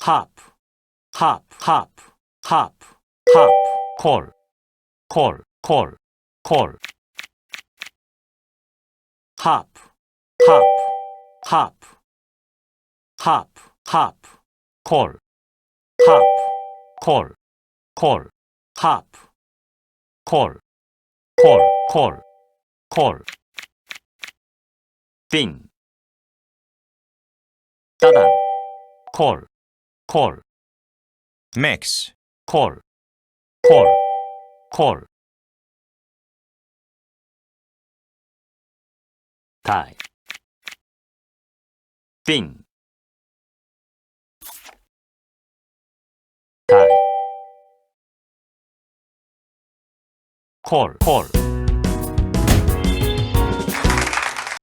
hop, hop, hop, hop, hop, 콜, 콜, 콜, 콜. hop, hop, hop, hop, hop, 콜, hop, 콜, 콜, hop, 콜, 콜, 콜, 콜. 빙, 따단, 콜, 콜, mix, 콜, 콜, 콜. 다이, 빙, 다이, 콜, 콜.